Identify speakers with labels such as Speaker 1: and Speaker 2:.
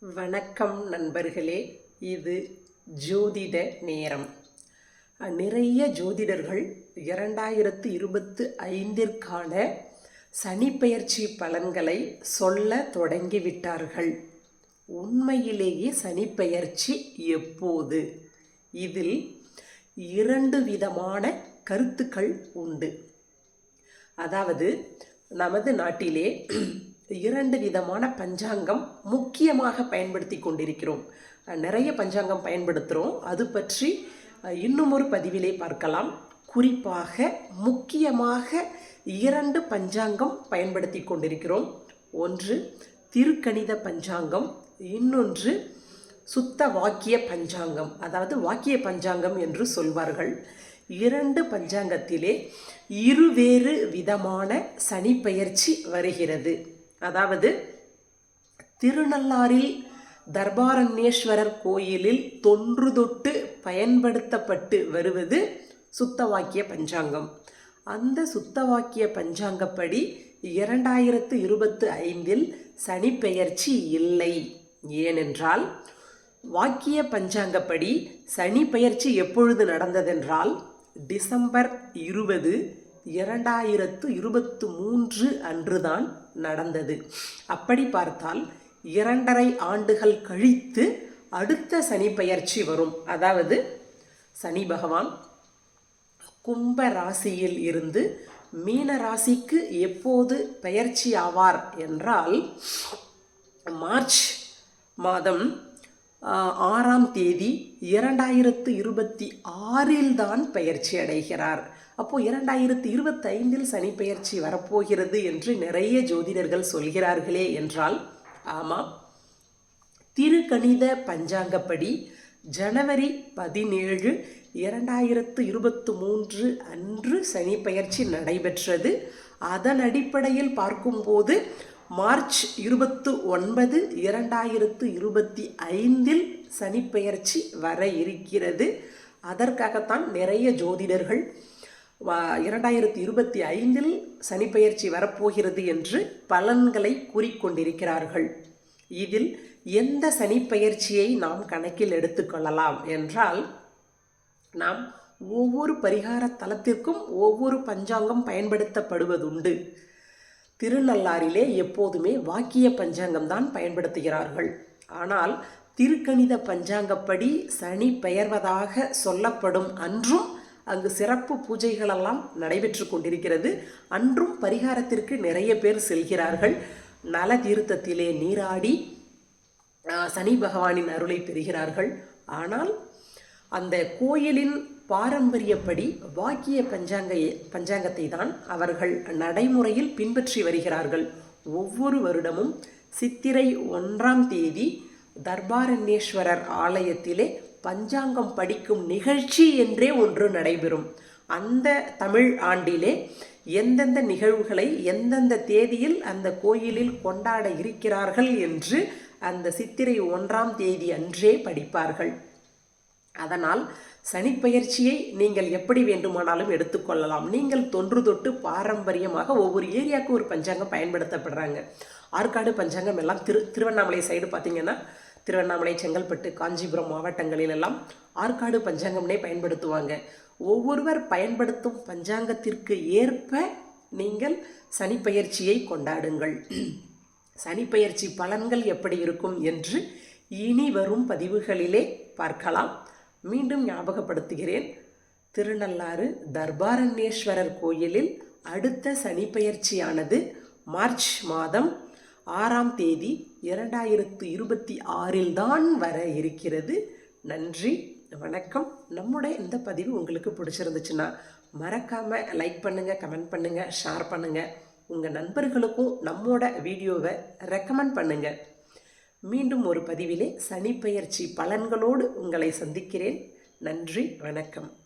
Speaker 1: வணக்கம் நண்பர்களே இது ஜோதிட நேரம். நிறைய ஜோதிடர்கள் இரண்டாயிரத்து இருபத்து ஐந்திற்கான சனிப்பெயர்ச்சி பலன்களை சொல்ல தொடங்கிவிட்டார்கள் உண்மையிலேயே சனிப்பெயர்ச்சி எப்போது? இதில் இரண்டு விதமான கருத்துக்கள் உண்டு. அதாவது நமது நாட்டிலே இரண்டு விதமான பஞ்சாங்கம் முக்கியமாக பயன்படுத்தி கொண்டிருக்கிறோம். நிறைய பஞ்சாங்கம் பயன்படுத்துகிறோம் அது பற்றி இன்னும் ஒரு பதிவிலே பார்க்கலாம். குறிப்பாக முக்கியமாக இரண்டு பஞ்சாங்கம் பயன்படுத்தி கொண்டிருக்கிறோம். ஒன்று திருக்கணித பஞ்சாங்கம். இன்னொன்று சுத்த வாக்கிய பஞ்சாங்கம். அதாவது வாக்கிய பஞ்சாங்கம் என்று சொல்வார்கள். இரண்டு பஞ்சாங்கத்திலே இருவேறு விதமான சனிப்பெயர்ச்சி வருகிறது. அதாவது திருநள்ளாறில் தர்பாரண்யேஸ்வரர் கோயிலில் தொன்று தொட்டு பயன்படுத்தப்பட்டு வருவது சுத்தவாக்கிய பஞ்சாங்கம். அந்த சுத்தவாக்கிய பஞ்சாங்கப்படி இரண்டாயிரத்து இருபத்து ஐந்தில் சனிப்பெயர்ச்சி இல்லை. ஏனென்றால் வாக்கிய பஞ்சாங்கப்படி சனி பெயர்ச்சி எப்பொழுது நடந்ததென்றால் டிசம்பர் இருபது இரண்டாயிரத்து இருபத்து மூன்று அன்றுதான் நடந்தது. அப்படி பார்த்தால் இரண்டரை ஆண்டுகள் கழித்து அடுத்த சனி பெயர்ச்சி வரும். அதாவது சனி பகவான் கும்ப ராசியில் இருந்து மீன ராசிக்கு எப்போது பெயர்ச்சி ஆவார் என்றால் மார்ச் மாதம் ஆறாம் தேதி இரண்டாயிரத்து இருபத்தி ஆறில் தான் பயிற்சி அடைகிறார். அப்போது இரண்டாயிரத்து இருபத்தைந்தில் சனி பயிற்சி வரப்போகிறது என்று நிறைய ஜோதிடர்கள் சொல்கிறார்களே என்றால் ஆமாம். திருக்கணித பஞ்சாங்கப்படி ஜனவரி பதினேழு இரண்டாயிரத்து இருபத்து மூன்று அன்று சனி பயிற்சி நடைபெற்றது. அதன் அடிப்படையில் பார்க்கும்போது மார்ச் இருபத்து ஒன்பது இரண்டாயிரத்து இருபத்தி ஐந்தில் சனிப்பெயர்ச்சி வர இருக்கிறது. அதற்காகத்தான் நிறைய ஜோதிடர்கள் இரண்டாயிரத்தி இருபத்தி ஐந்தில் சனிப்பெயர்ச்சி வரப்போகிறது என்று பலன்களை கூறிக்கொண்டிருக்கிறார்கள். இதில் எந்த சனிப்பெயர்ச்சியை நாம் கணக்கில் எடுத்துக்கொள்ளலாம் என்றால் நாம் ஒவ்வொரு பரிகார தலத்திற்கும் ஒவ்வொரு பஞ்சாங்கம் பயன்படுத்தப்படுவதுண்டு. திருநள்ளாறிலே எப்போதுமே வாக்கிய பஞ்சாங்கம் தான் பயன்படுத்துகிறார்கள். ஆனால் திருக்கணித பஞ்சாங்கப்படி சனி பெயர்வதாக சொல்லப்படும் அன்றும் அங்கு சிறப்பு பூஜைகளெல்லாம் நடைபெற்று கொண்டிருக்கிறது. அன்றும் பரிகாரத்திற்கு நிறைய பேர் செல்கிறார்கள். நல தீர்த்தத்திலே நீராடி சனி பகவானின் அருளை பெறுகிறார்கள். ஆனால் அந்த கோயிலின் பாரம்பரியப்படி வாக்கிய பஞ்சாங்க பஞ்சாங்கத்தை தான் அவர்கள் நடைமுறையில் பின்பற்றி வருகிறார்கள். ஒவ்வொரு வருடமும் சித்திரை ஒன்றாம் தேதி தர்பாரண்யேஸ்வரர் ஆலயத்திலே பஞ்சாங்கம் படிக்கும் நிகழ்ச்சி என்றே ஒன்று நடைபெறும். அந்த தமிழ் ஆண்டிலே எந்தெந்த நிகழ்வுகளை எந்தெந்த தேதியில் அந்த கோயிலில் கொண்டாட இருக்கிறார்கள் என்று அந்த சித்திரை ஒன்றாம் தேதி அன்றே படிப்பார்கள். அதனால் சனிப்பெயர்ச்சியை நீங்கள் எப்படி வேண்டுமானாலும் எடுத்துக்கொள்ளலாம். நீங்கள் தொன்று தொட்டு பாரம்பரியமாக ஒவ்வொரு ஏரியாவுக்கும் ஒரு பஞ்சாங்கம் பயன்படுத்தப்படுறாங்க. ஆற்காடு பஞ்சாங்கம் எல்லாம் திரு திருவண்ணாமலை சைடு பார்த்திங்கன்னா திருவண்ணாமலை செங்கல்பட்டு காஞ்சிபுரம் மாவட்டங்களில் எல்லாம் ஆற்காடு பஞ்சாங்கம்னே பயன்படுத்துவாங்க. ஒவ்வொருவர் பயன்படுத்தும் பஞ்சாங்கத்திற்கு ஏற்ப நீங்கள் சனிப்பெயர்ச்சியை கொண்டாடுங்கள். சனிப்பெயர்ச்சி பலன்கள் எப்படி இருக்கும் என்று இனி வரும் பதிவுகளிலே பார்க்கலாம். மீண்டும் ஞாபகப்படுத்துகிறேன். திருநள்ளாறு தர்பாரண்யேஸ்வரர் கோயிலில் அடுத்த சனிப்பெயர்ச்சியானது மார்ச் மாதம் ஆறாம் தேதி இரண்டாயிரத்து இருபத்தி ஆறில் தான் வர இருக்கிறது. நன்றி வணக்கம். நம்முடைய இந்த பதிவு உங்களுக்கு பிடிச்சிருந்துச்சுன்னா மறக்காமல் லைக் பண்ணுங்கள் கமெண்ட் பண்ணுங்கள் ஷேர் பண்ணுங்கள் உங்கள் நண்பர்களுக்கும் நம்மோட வீடியோவை ரெக்கமெண்ட் பண்ணுங்கள் மீண்டும் ஒரு பதிவிலே சனிப்பெயர்ச்சி பலன்களோடு உங்களை சந்திக்கிறேன். நன்றி வணக்கம்.